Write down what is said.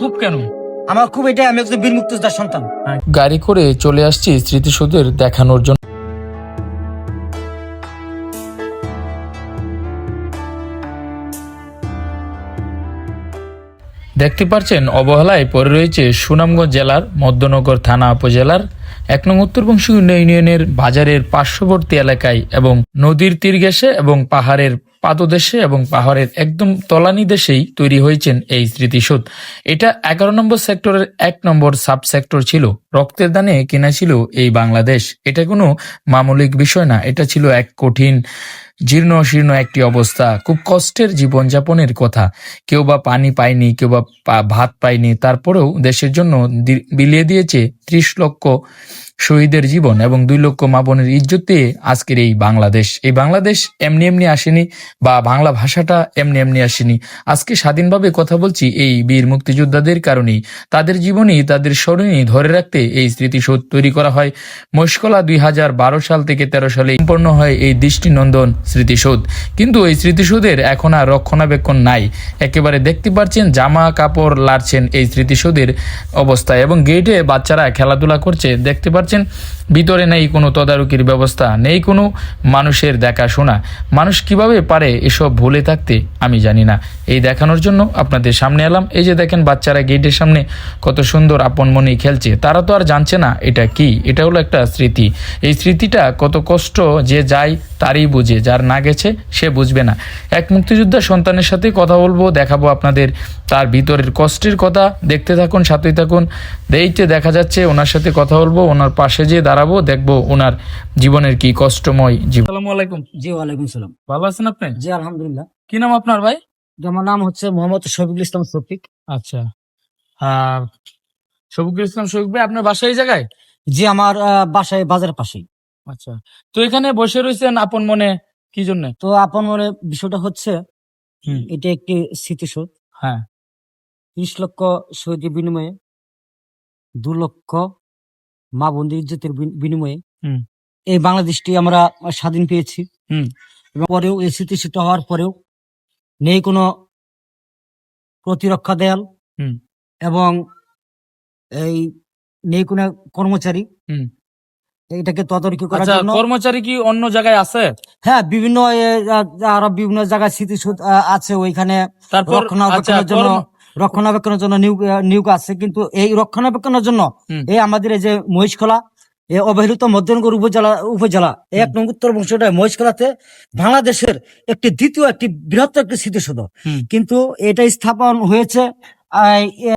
খুব কেন? আমার খুব এটা আমি একজন বীর মুক্তিযোদ্ধার সন্তান গাড়ি করে চলে আসছি স্মৃতিসৌধের দেখানোর জন্য। দেখতে পাচ্ছেন অবহেলায় পড়ে রয়েছে সুনামগঞ্জ জেলার মধ্যনগর থানা উপজেলার এক নং উত্তরবংশী ইউনিয়নের বাজারের পার্শ্ববর্তী এলাকায় এবং নদীর তীর ঘেঁষে এবং পাহাড়ের পাদদেশে এবং পাহাড়ের একদম তলানি দেশেই তৈরি হয়েছেন এই স্মৃতিসৌধ। এটা এগারো নম্বর সেক্টরের এক নম্বর সাব সেক্টর ছিল। রক্তের দানে কেনা ছিল এই বাংলাদেশ। এটা কোনো মামুলিক বিষয় না, এটা ছিল এক কঠিন জীর্ণ শীর্ণ একটি অবস্থা। খুব কষ্টের জীবনযাপনের কথা। কেউ বা পানি পায়নি, কেউ বা ভাত পায়নি। তারপরেও দেশের জন্য বিলিয়ে দিয়েছে ত্রিশ লক্ষ শহীদের জীবন এবং দুই লক্ষ মা বোনের ইজ্জত দিয়ে আজকের এই বাংলাদেশ। এই বাংলাদেশ এমনি এমনি আসেনি বা বাংলা ভাষাটা এমনি এমনি আসেনি। আজকে স্বাধীনভাবে কথা বলছি এই বীর মুক্তিযোদ্ধাদের কারণেই। তাদের জীবনী তাদের স্মরণী ধরে রাখতে এই স্মৃতিসৌধ তৈরি করা হয়। মস্কলা দুই সাল থেকে তেরো সালে সম্পন্ন হয় এই দৃষ্টিনন্দন স্মৃতিসৌধ। কিন্তু এই স্মৃতিসৌধের এখন আর রক্ষণাবেক্ষণ নাই। একেবারে দেখতে পাচ্ছেন জামা কাপড় লাড়ছেন এই স্মৃতিসৌধের অবস্থা এবং গেটে বাচ্চারা খেলাধুলা করছে। দেখতে পাচ্ছেন ভিতরে নেই কোনো তদারকির ব্যবস্থা, নেই কোনো মানুষের দেখাশোনা। মানুষ কীভাবে পারে এসব ভুলে থাকতে আমি জানি না। এই দেখানোর জন্য আপনাদের সামনে এলাম। এই যে দেখেন বাচ্চারা গেটের সামনে কত সুন্দর আপন মনে খেলছে। তারা তো আর জানছে না এটা কি, এটা হলো একটা স্মৃতি। এই স্মৃতিটা কত কষ্ট যে যায় তারই বুঝে, যার না গেছে সে বুঝবে না। এক মুক্তিযোদ্ধা সন্তানের সাথে কথা বলব দেখাবো আপনাদের তার ভিতরের কষ্টের কথা। দেখতে থাকুন সাথেই থাকুন। এইতে দেখা যাচ্ছে ওনার সাথে কথা বলব ওনার পাশে যেয়ে দাঁড়াবো দেখব ওনার জীবনের কি কষ্টময় জীবন। আসসালামু আলাইকুম। জি ওয়ালাইকুম সালাম। ভালো আছেন আপনি? জি আলহামদুলিল্লাহ। কি নাম আপনার ভাই? আমার নাম হচ্ছে মোহাম্মদ শফিকুল ইসলাম শফিক। আচ্ছা। আর শফিকুল ইসলাম শফিক ভাই আপনার বাসা এই জায়গায়? জি আমার আহ, বাসায় বাজারের পাশেই। আচ্ছা। তো এখানে বসে রয়েছেন আপন মনে কি জন্য তো আপন মনে বিষয়টা হচ্ছে। এটা একটি স্মৃতিসৌধ হ্যাঁ ত্রিশ লক্ষ শহীদের বিনিময়ে দু লক্ষ মা বন্ধু ইজ্জতের বিনিময়ে হুম। এই বাংলাদেশটি আমরা স্বাধীন পেয়েছি হুম। এবং পরেও এই স্মৃতিসূত হওয়ার পরেও নেই কোনো প্রতিরক্ষা দেয়াল হুম। এবং এই নেই কোনো কর্মচারী হুম। এটাকে তদারকি করার আচ্ছা জন্য কর্মচারী কি অন্য জায়গায় আছে? হ্যাঁ বিভিন্ন এ, আরও বিভিন্ন জায়গায় স্মৃতিসূদ আছে ওইখানে। আচ্ছা রক্ষণাবেক্ষণের জন্য রক্ষণাবেক্ষণের জন্য নিয়োগ নিয়োগ আছে কিন্তু এই রক্ষণাবেক্ষণের জন্য এই আমাদের এই যে মহিষখোলা এই অবহেলিত মধ্যনগর উপজেলা উপজেলা এক নং উত্তর বংশটা মহিষখোলাতে বাংলাদেশের একটি দ্বিতীয় একটি বৃহত্তর একটি স্মৃতিসৌধ। কিন্তু এটা স্থাপন হয়েছে এ-